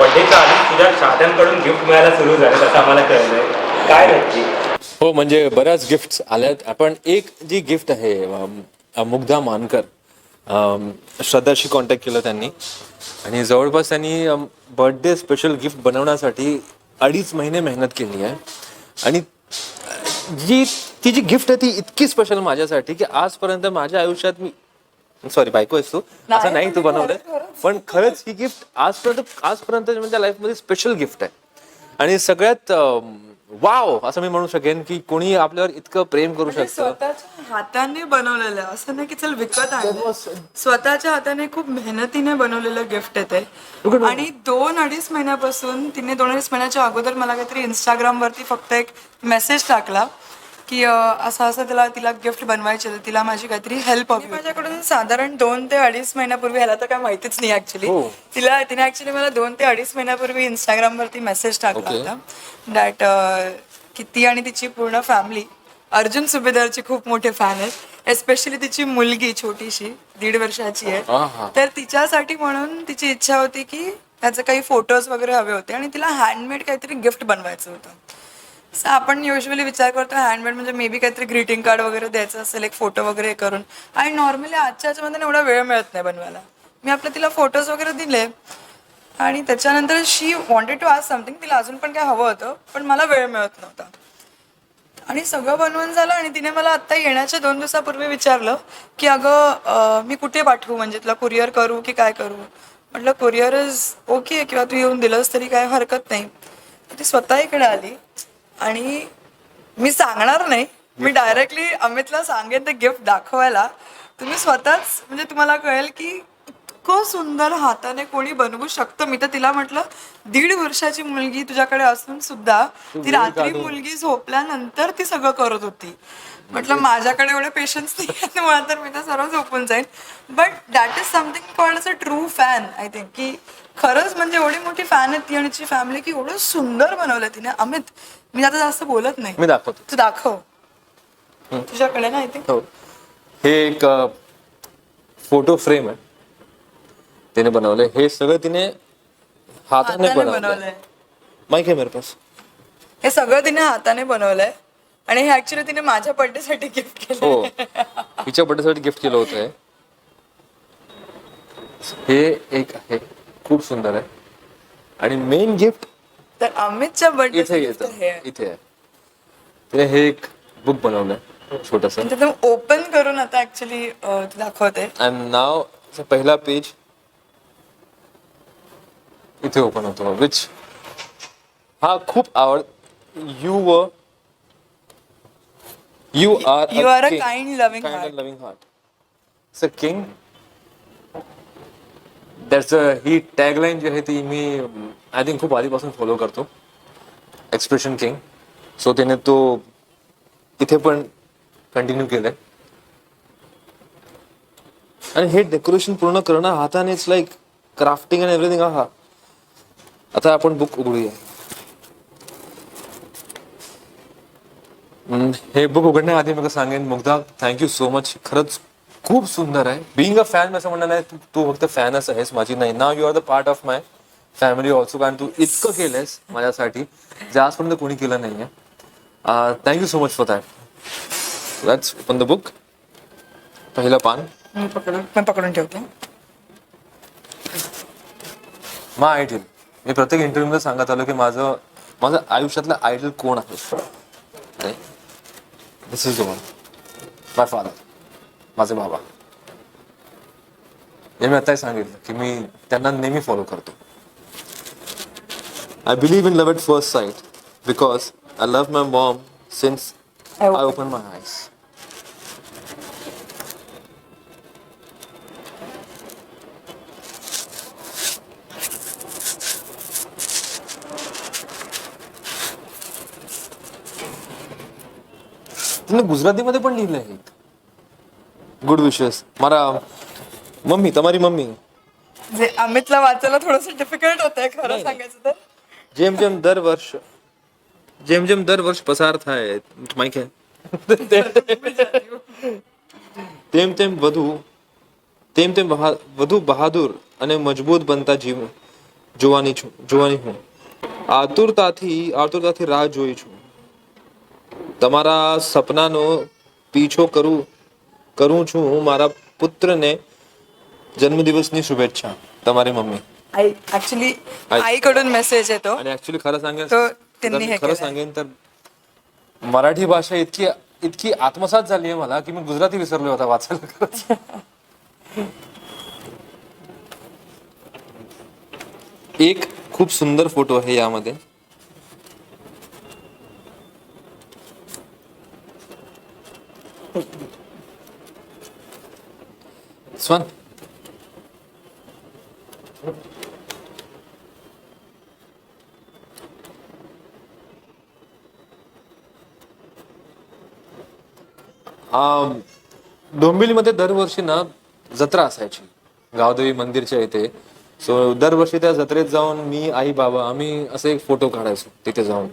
बड्डेच्या आधी तुझ्या चाहत्यांकडून गिफ्ट मिळायला सुरू झालं असं आम्हाला कळलंय काय नक्की? हो म्हणजे बऱ्याच गिफ्ट आल्यात. आपण एक जी गिफ्ट आहे मुग्धा मानकर श्रद्धाशी कॉन्टॅक्ट केलं त्यांनी. आणि जवळपास त्यांनी बर्थडे स्पेशल गिफ्ट बनवण्यासाठी अडीच महिने मेहनत केली आहे. आणि जी ती जी गिफ्ट आहे ती इतकी स्पेशल माझ्यासाठी की आजपर्यंत माझ्या आयुष्यात मी सॉरी बायको आहेस तू. असं नाही तू बनवलंय पण खरंच ही गिफ्ट आजपर्यंत आजपर्यंत माझ्या लाईफमध्ये स्पेशल गिफ्ट आहे. आणि सगळ्यात वाव असं मी म्हणू शकेन की कोणी आपल्यावर इतकं प्रेम करू शकतं. स्वतःच्या हाताने बनवलेलं. आहे. असं नाही की चल विकत आणलं. स्वतःच्या हाताने खूप मेहनतीने बनवलेलं गिफ्ट आहे ते. आणि दोन अडीच महिन्यापासून तिने दोन अडीच महिन्याच्या अगोदर मला काहीतरी इंस्टाग्राम वरती फक्त एक मेसेज टाकला. की असं असं तिला तिला गिफ्ट बनवायचे तर तिला माझी काहीतरी हेल्प हवी माझ्याकडून साधारण दोन ते अडीच महिन्यापूर्वी ह्याला तर काय माहितीच नाही ऍक्च्युली तिला तिने ऍक्च्युली मला दोन ते अडीच महिन्यापूर्वी इंस्टाग्राम वरती मेसेज टाकला होता दॅट की ती आणि तिची पूर्ण फॅमिली अर्जुन सुभेदारची खूप मोठे फॅन आहेत एस्पेशली तिची मुलगी छोटीशी दीड वर्षाची आहे. तर तिच्यासाठी म्हणून तिची इच्छा होती की त्याचे काही फोटोज वगैरे हवे होते आणि तिला हँडमेड काहीतरी गिफ्ट बनवायचं होतं. असं आपण युजली विचार करतो हँडमेड म्हणजे मे बी काहीतरी ग्रीटिंग कार्ड वगैरे द्यायचं असेल एक फोटो वगैरे करून. आणि नॉर्मली आजच्या ह्याच्यामध्ये एवढा वेळ मिळत नाही बनवायला. मी आपलं तिला फोटोज वगैरे दिले आणि त्याच्यानंतर she wanted to ask something तिला अजून पण काय हवं होतं पण मला वेळ मिळत नव्हता. आणि सगळं बनवून झालं आणि तिने मला आत्ता येण्याच्या दोन दिवसापूर्वी विचारलं की अगं मी कुठे पाठवू? म्हणजे तुला कुरिअर करू की काय करू? म्हटलं कुरिअर इज ओके किंवा तू येऊन दिलंस तरी काय हरकत नाही. ती स्वतः इकडे आली. आणि मी सांगणार नाही. मी डायरेक्टली अमितला सांगेन ते गिफ्ट दाखवायला. तुम्ही स्वतःच म्हणजे तुम्हाला कळेल की इतकं सुंदर हाताने कोणी बनवू शकतं. मी तर तिला म्हटलं दीड वर्षाची मुलगी तुझ्याकडे असून सुद्धा ती रात्री मुलगी झोपल्यानंतर ती सगळं करत होती. म्हटलं माझ्याकडे एवढे पेशन्स नाही मुळात तर मी तर सर्व झोपून जाईन. But that is something called a true fan I think की खरंच म्हणजे एवढी मोठी फॅन आहे ती आणि तिची फॅमिली की एवढं सुंदर बनवलं तिने. अमित मी आता जास्त बोलत नाही. मी दाखवतो. तू दाखव. तुझ्याकडे ना थिंक हो. हे एक फोटो फ्रेम आहे. तिने बनवलंय. हे सगळं तिने हाताने बनवलंय. माहिती आहे मेरे पास हे सगळं तिने हाताने बनवलंय. आणि हे ऍक्च्युली तिने माझ्या बर्थडे साठी गिफ्ट केलं हो. हिच्या बर्थडेसाठी गिफ्ट केलं होतं हे. हे एक आहे. खूप सुंदर आहे. आणि मेन गिफ्ट तर अमितच्या बर्थडे इथे येतं. इथे आहे. तिने हे एक बुक बनवलंय छोटस. ओपन करून आता ऍक्च्युली दाखवते. अँड नाव पहिला पेज इथे ओपन होतो विच हा खूप आवड यू व you are You are a kind, loving heart. Loving heart it's a king that's he tagline जी आहे ती मी आय थिंक खूप आधीपासून फॉलो करतो. एक्सप्रेशन किंग सो त्याने तो इथे पण कंटिन्यू केलंय. आणि हे डेकोरेशन पूर्ण करणं हाताने it's like crafting and everything हा. आता आपण बुक उघडूया. हे बुक उघडण्याआधी मी सांगेन मुग्धा थँक्यू सो मच खरंच खूप सुंदर आहे. बिईंग अ फॅन असं म्हणणं नाही तू तू फक्त फॅनच आहेस माझी नाही. नाव you are the part of my family also कारण तू इतकं केलंयस माझ्यासाठी जे आजपर्यंत कोणी केलं नाहीये. Thank you so much for that let's open the book पहिलं पान. मी पकडून पकडून ठेवते. मा आयडल मी प्रत्येक इंटरव्ह्यू मध्ये सांगत आलो की माझं माझं आयुष्यातलं आयडल कोण आहे? This is the one my father माझे बाबा. हे मी आताही सांगितलं की मी त्यांना नेहमी फॉलो करतो. I believe in love it first sight because I love my mom since I open my eyes गुजरातीमध्ये पण लिहिलं आहे ગુડ વિશેસ મારા મમ્મી તમારી મમ્મી जे अमितला वाचायला थोडस डिफिकल्ट होत आहे खरं सांगायचं तर જેમ જેમ દર વર્ષ જેમ જેમ દર વર્ષ પસાર થાય માઇક હે તેમ તેમ વધુ તેમ તેમ બહા- વધુ બહાદુર અને મજબૂત બનતા જીવ જોવાની છું જોવાની હું આતુરતાથી આતુરતાથી રાહ જોઈ છું તમારા સપનાનો પીછો કરું કરું છું હું મારા પુત્રને जन्मदिवसनी शुभेच्छा તમારી मम्मी आई ऍक्च्युली आई- आईकडून मेसेज येतो आणि ऍक्च्युली खरं सांगेन तो जर त्यांनी मी हे खरं केलंय. सांगेन तर मराठी भाषा इतकी इतकी आत्मसात झाली आहे मला की मी गुजराती विसरलो होता वाचायला खरंच. एक खूप सुंदर फोटो आहे यामध्ये स्वन um, डोंबिवलीमध्ये दरवर्षी ना जत्रा असायची. गावदेवी मंदिरच्या इथे. सो दरवर्षी त्या जत्रेत जाऊन मी आई बाबा आम्ही असे एक फोटो काढायचो तिथे जाऊन.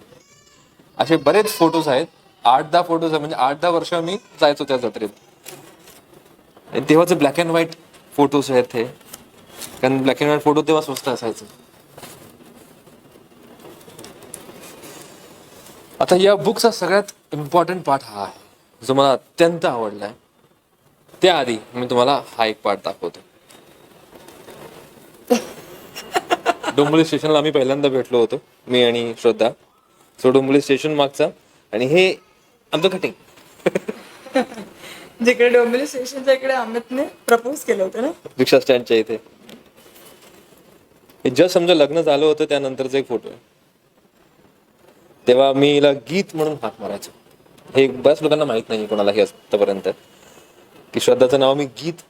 असे बरेच फोटोज आहेत. आठ दहा फोटोज आहेत. म्हणजे आठ दहा वर्ष मी जायचो त्या जत्रेत. तेव्हाचे ब्लॅक अँड व्हाईट फोटोज आहेत हे. कारण ब्लॅक अँड व्हाईट फोटो तेव्हा स्वस्त असायचं. आता या बुकचा सगळ्यात इम्पॉर्टंट पार्ट हा आहे. जो मला अत्यंत आवडला आहे त्याआधी मी तुम्हाला हा एक पार्ट दाखवतो. डोंबिवली स्टेशनला आम्ही पहिल्यांदा भेटलो होतो मी आणि श्रद्धा. सो डोंबिवली स्टेशन मागचा. आणि हे आमचं कटिंग जिकडे डोंबिवली स्टेशनच्या इकडे अमितने प्रपोज केलं होतं ना? रिक्षा स्टँडच्या इथे. हे जस्ट समजा लग्न झालं होतं त्यानंतरचा एक फोटो आहे. तेव्हा मी हिला गीत म्हणून हाक मारायचो. हे बऱ्याच लोकांना माहीत नाही कोणाला हे आतापर्यंत की श्रद्धाचं नाव मी गीत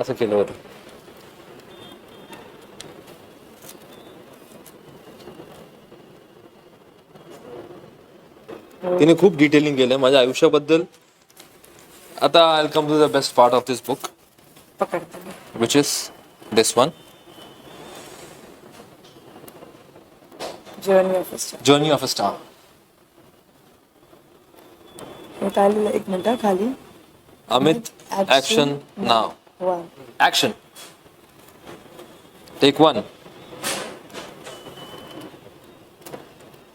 असं केलं होतं. तिने खूप डिटेलिंग केलं माझ्या आयुष्याबद्दल आता I come to the best part of this book पकडते which is this one. Journey ऑफिसच्या journey of a star. हे काय लिहिलं एक मिनिट हा खाली। Action action now. वा action. Take one.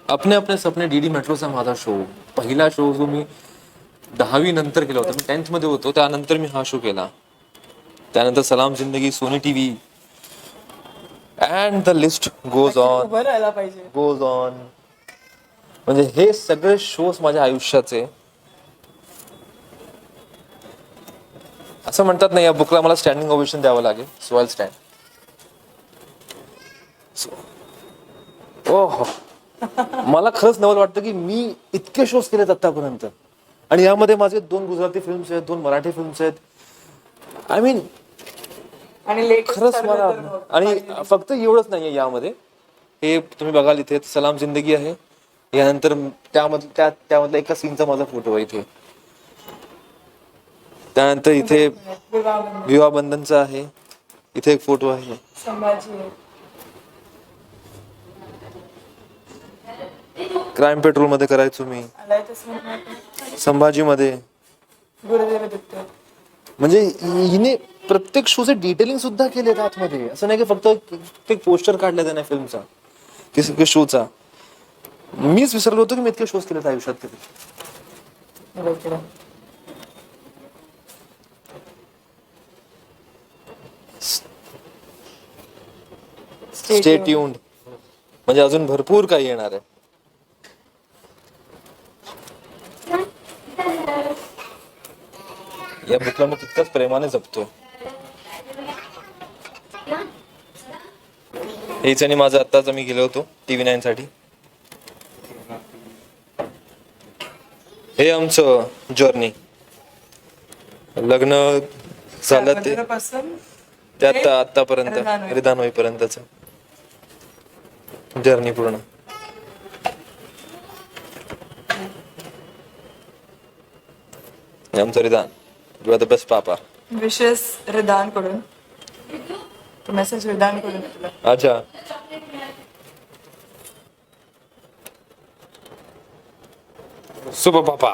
अपने अपने सपने डीडी मेट्रोचा माझा शो पहिला शो जो मी दहावी नंतर केला होता. मी टेन्थमध्ये होतो. त्यानंतर मी हा शो केला. त्यानंतर Salaam Zindagi Sony TV and the list goes on उभं राहायला पाहिजे. गोज ऑन म्हणजे हे सगळे शोज माझ्या आयुष्याचे. असं म्हणतात ना या बुकला मला स्टँडिंग ओवेशन द्यावं लागेल. सो आय स्टँड ओ हो मला खरंच नवल वाटतं की मी इतके शोज केलेत आतापर्यंत. आणि यामध्ये माझे दोन गुजराती फिल्म्स आहेत दोन मराठी फिल्म्स आहेत. आय मीन आणि खरंच मला आणि फक्त एवढंच नाहीये यामध्ये. हे तुम्ही बघाल इथे सलाम जिंदगी आहे. यानंतर त्यामधलं त्या त्यामधला एका सीनचा माझा फोटो आहे इथे. त्यानंतर इथे विवाह बंधनचा आहे. इथे एक फोटो आहे. क्राईम पेट्रोलमध्ये करायचो मी संभाजी मध्ये म्हणजे हिने प्रत्येक शोचे डिटेलिंग सुद्धा केले आतमध्ये. असं नाही की फक्त एक पोस्टर काढलं त्याने फिल्मचा की शोचा. मीच विसरलो होतो की मी इतके शोज केलेत आयुष्यात कधी. स्टे. ट्यून्ड म्हणजे अजून भरपूर काही येणार आहे. या बुकला मी तितकंच प्रेमाने जपतोय हेच आणि माझं आत्ताच आम्ही गेलो होतो टीव्ही नाईन साठी. हे आमचं जर्नी लग्न झालं ते. ते आता आतापर्यंत. रिदान होईपर्यंतच जर्नी पूर्ण. आमचं Ridaan. You are the best papa विशेष रिदानकडून तो मेसेज रिदानकडून तुला अच्छा सुपर पापा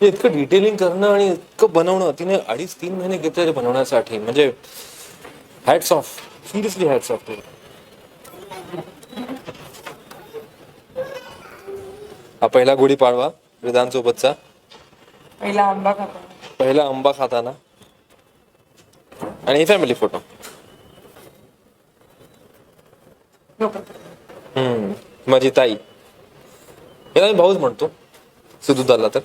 इतकं डिटेलिंग करणं आणि इतकं बनवणं तिने अडीच तीन महिने घेतले बनवण्यासाठी. म्हणजे hats off seriously hats off to हा पहिला गुढीपाडवा वेदांतसोबतचा. पहिला आंबा खाता पहिला आंबा खाताना. आणि फॅमिली फोटो हम्म माझी ताई. याला मी भाऊच म्हणतो. सिद्धू दाला तर.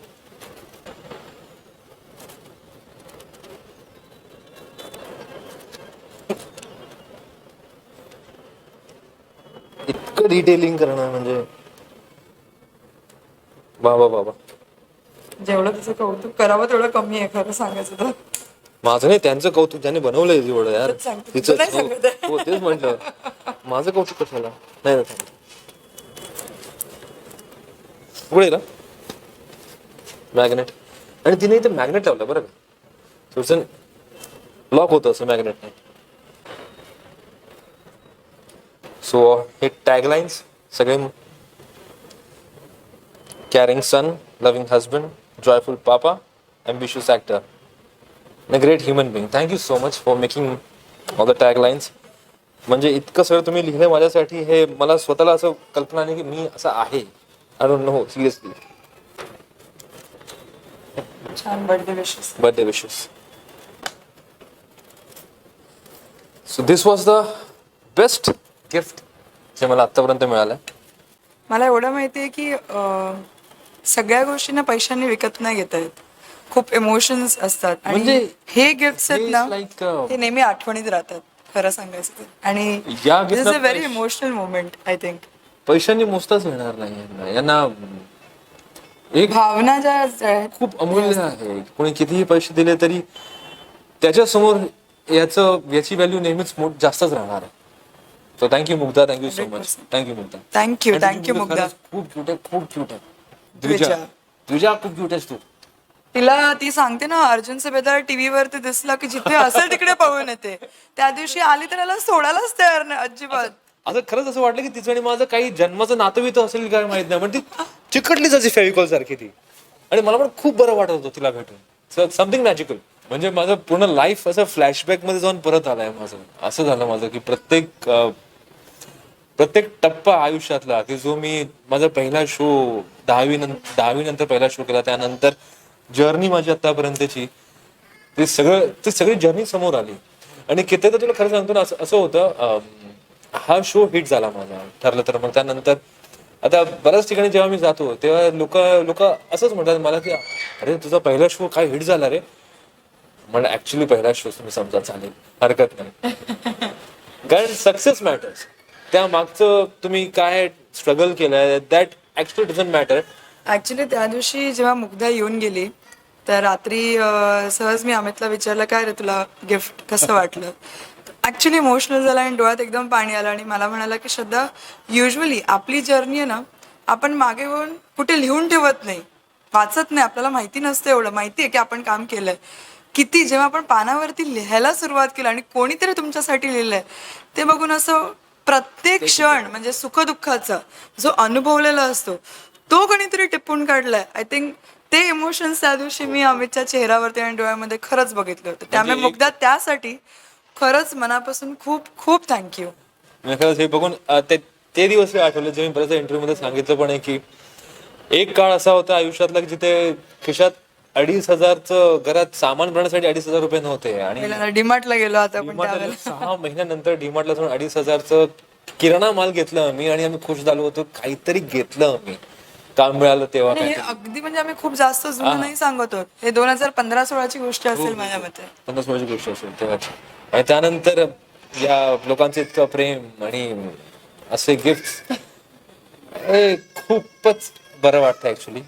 डिटेलिंग करणं म्हणजे. बाबा बाबा जेवढं तिचं कौतुक करावं तेवढं कमी आहे खरं सांगायचं तर. माझं नाही त्यांचं कौतुक ज्याने बनवलंय एवढं यार. तेच सांगते. तिचं तुला नाही सांगत. आहे. हो तेच म्हटलं. माझं कौतुक कशाला? नाही ना सांगत पुढे ना मॅग्नेट आणि तिने इथे मॅग्नेट लावलं बरं का? थोडस लॉक होतं असं मॅग्नेट नाही सो हे टॅगलाईन्स सगळे caring son loving husband joyful papa ambitious actor. A great human being thank you so much for making all the tag lines म्हणजे इतकं सगळं तुम्ही लिहिलं माझ्यासाठी हे मला स्वतःला असं कल्पना नाही की मी असं आहे. आय डोंट नो सिरियसली छान बर्थडे विशेष birthday wishes so this was the best gift जे मला आतापर्यंत मिळालं. मला एवढं माहिती आहे की अं, सगळ्या गोष्टींना पैशाने विकत नाही घेता येत. खूप इमोशन्स असतात. आणि म्हणजे हे गिफ्ट आहेत ना हे नेहमी आठवणीत राहतात खरं सांगायचं तर. आणि या दिस इज अ व्हेरी पैश- इमोशनल मोमेंट आय थिंक पैशांनी मोजताच येणार नाही यांना. यांना एक भावना ज्या आहेत, खूप अमूल्य आहे. कोणी कितीही पैसे दिले तरी त्याच्यासमोर याचं याची व्हॅल्यू नेहमीच मोठ जास्तच राहणार आहे. So thank you Mugdha thank you so much thank you Mugdha thank you thank you Mugdha खूप क्यूट आहे खूप क्यूट आहे. द्विजा. तुझ्या खूप क्यूट आहेस तू. तिला ती सांगते ना अर्जुन बेदार टीव्ही वरती दिसला की जिथे असेल तिकडे पळून येते. त्या दिवशी आली तर त्याला सोडायलाच तयार नाही अजिबात. असं खरंच असं वाटलं की तिचं आणि माझं काही जन्माचं नातं बितं असेल काय माहीत नाही पण ती चिकटलीच अशी फेविकॉल सारखी ती. आणि मला पण खूप बरं वाटत होतं तिला भेटून. समथिंग मॅजिकल म्हणजे माझं पूर्ण लाईफ असं फ्लॅशबॅकमध्ये जाऊन परत आलाय माझं. असं झालं माझं की प्रत्येक प्रत्येक टप्पा आयुष्यातला की जो मी माझा पहिला शो दहावी नंतर दहावी नंतर पहिला शो केला त्यानंतर जर्नी माझी आतापर्यंतची ते सगळं ते सगळी जर्नी समोर आली. आणि किती तर तुला खरं सांगतो ना असं असं होतं हा शो हिट झाला माझा ठरलं तर. मग त्यानंतर आता बऱ्याच ठिकाणी जेव्हा मी जातो तेव्हा लोक लोक असंच म्हणतात मला की अरे तुझा पहिला शो काय हिट झाला रे? म्हणजे ऍक्च्युली पहिला शो तुम्ही समजा चालेल. हरकत नाही. कारण सक्सेस मॅटर्स त्या मागचं तुम्ही काय स्ट्रगल केलंय? That actually doesn't matter actually त्या दिवशी जेव्हा मुग्धा येऊन गेली तर रात्री अं, सहज मी अमितला विचारलं काय रे तुला गिफ्ट कसं वाटलं? ऍक्च्युली इमोशनल झाला आणि डोळ्यात एकदम पाणी आलं आणि मला म्हणाला की श्रद्धा युजली आपली जर्नी आहे ना आपण मागे वळून कुठे लिहून ठेवत नाही. वाचत नाही. आपल्याला माहिती नसतं एवढं. माहिती आहे की आपण काम केलंय. किती जेव्हा आपण पानावरती लिहायला सुरुवात केली आणि कोणीतरी तुमच्यासाठी लिहिलंय ते बघून असं प्रत्येक क्षण म्हणजे सुखदुःखाचा जो अनुभवलेला असतो तो कोणीतरी टिपून काढलाय. आय थिंक ते इमोशन्स त्या दिवशी मी अमितच्या चेहऱ्यावरती आणि डोळ्यामध्ये खरंच बघितलं होतं. त्यामुळे मुग्धा त्यासाठी खरंच मनापासून खूप खूप थँक्यू म्हणजे खरंच हे बघून ते ते दिवस मी आठवले जे मी बऱ्याच इंटरव्ह्यू मध्ये सांगितलं पण आहे की एक काळ असा होता आयुष्यातला की जिथे खिशात अडीच हजारचं घरात सामान भरण्यासाठी अडीच हजार रुपये नव्हते आणि डीमार्टला गेलो आता पण त्यावेळेला सहा महिन्यानंतर डीमार्टला जाऊन अडीच हजारचं किराणा माल घेतलं आम्ही आणि आम्ही खुश झालो होतो. काहीतरी घेतलं आम्ही काम मिळालं तेव्हा आणि हे काय अगदी म्हणजे आम्ही खूप जास्त जुनं नाही सांगत आहोत. हे दोन हजार पंधरा सोळाची गोष्ट असेल माझ्या मते. पन्नास वर्षाची गोष्ट असेल तेव्हाची. आणि त्यानंतर या लोकांचं इतकं प्रेम आणि असे गिफ्ट खूपच बरं वाटतं ऍक्च्युली